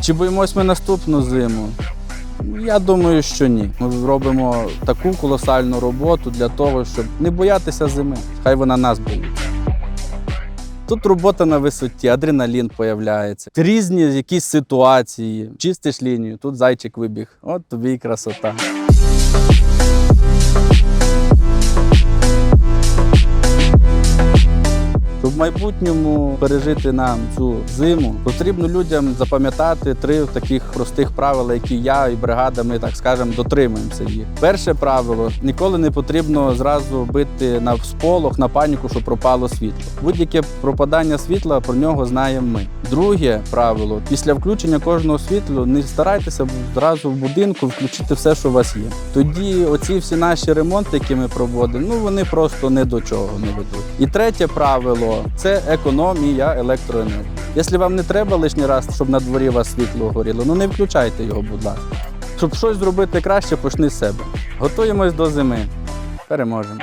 Чи боїмось ми наступну зиму? Я думаю, що ні. Ми робимо таку колосальну роботу для того, щоб не боятися зими. Хай вона нас боїться. Тут робота на висоті, адреналін появляється. Різні якісь ситуації. Чистиш лінію, тут зайчик вибіг. От тобі і красота. Щоб в майбутньому пережити нам цю зиму, потрібно людям запам'ятати три таких простих правила, які я і бригада, ми так скажемо, дотримуємося їх. Перше правило: ніколи не потрібно зразу бити на сполох, на паніку, що пропало світло. Будь-яке пропадання світла про нього знаємо ми. Друге правило: після включення кожного світла не старайтеся зразу в будинку включити все, що у вас є. Тоді оці всі наші ремонти, які ми проводимо, ну вони просто не до чого не ведуть. І третє правило це економія електроенергії. Якщо вам не треба лишній раз, щоб на дворі вас світло горіло, ну не включайте його, будь ласка. Щоб щось зробити краще, почни з себе. Готуємось до зими. Переможемо.